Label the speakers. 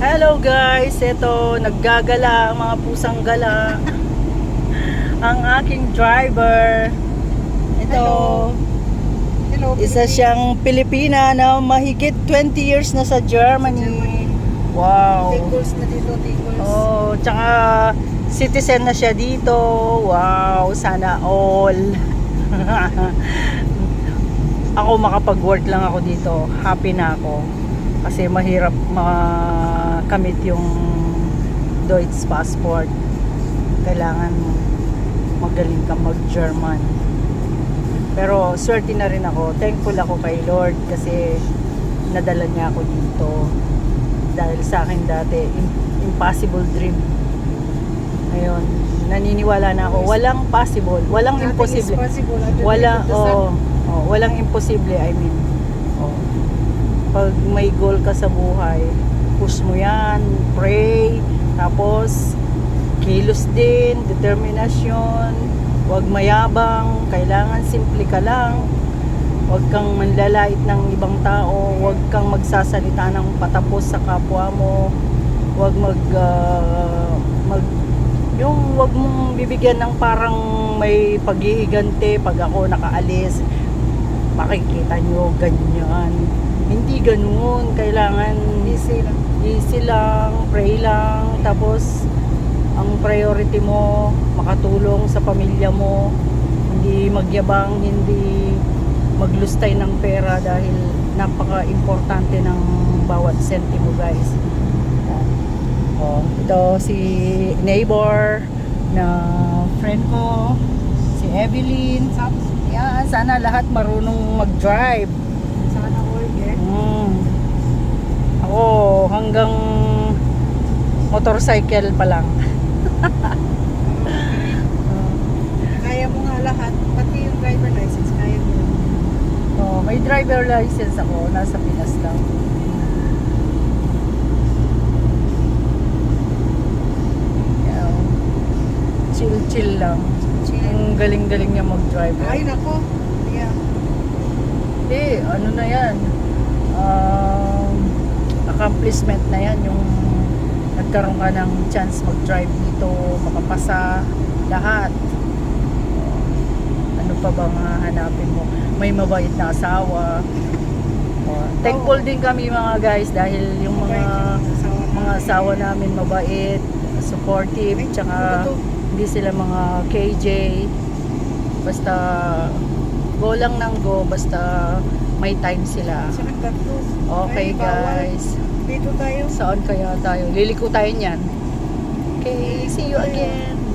Speaker 1: Hello guys, ito naggagala ang mga pusang gala. ang aking driver. Ito,
Speaker 2: Hello. Hello.
Speaker 1: isa siyang Pilipina na mahigit 20 years na sa Germany. Wow.
Speaker 2: Tingles na dito, tingles.
Speaker 1: Oh, tsaka citizen na siya dito. Wow, sana all. ako makapag-work lang ako dito. Happy na ako. Kasi mahirap makamit yung Deutsche passport. Kailangan magaling ka mag-German. Pero swerte na rin ako. Thankful ako kay Lord kasi nadala niya ako dito. Dahil sa akin dati, im- impossible dream. Ngayon, naniniwala na ako. Walang possible. Walang imposible.
Speaker 2: possible under
Speaker 1: Wala,
Speaker 2: the sun.
Speaker 1: oh, oh, walang imposible, I mean. Pag may goal ka sa buhay, push mo yan, pray, tapos kilos din, determinasyon, huwag mayabang, kailangan simple ka lang, huwag kang manlalait ng ibang tao, huwag kang magsasalita ng patapos sa kapwa mo, huwag mag, ah, mag yung wag mong bibigyan ng parang may paghihigante pag ako nakaalis makikita nyo ganyan hindi ganun kailangan
Speaker 2: Easy lang.
Speaker 1: easy lang pray lang tapos ang priority mo makatulong sa pamilya mo hindi magyabang hindi maglustay ng pera dahil napaka-importante ng bawat sentimo guys Oh, ito si neighbor na friend ko, si Evelyn. Yan, sana lahat marunong mag-drive.
Speaker 2: Sana all, eh.
Speaker 1: Mm. Ako hanggang motorcycle pa lang.
Speaker 2: Kaya mo nga lahat. Pati yung driver license, kaya mo.
Speaker 1: Oh, may driver license ako, nasa Pinas lang. Yan. Chill-chill lang.
Speaker 2: Chill.
Speaker 1: Ang galing-galing niya mag-drive.
Speaker 2: Ay, nako. Yeah.
Speaker 1: Hindi, ano na yan. Um, accomplishment na yan. Yung nagkaroon ka ng chance mag-drive dito, makapasa, lahat. Ano pa bang hanapin mo? May mabait na asawa. Thankful din kami mga guys dahil yung mga mga asawa namin mabait, supportive, tsaka hindi sila mga KJ. Basta go lang ng go, basta may time sila. Okay guys,
Speaker 2: Dito tayo.
Speaker 1: saan kaya tayo? Liliko tayo niyan. Okay, see you again.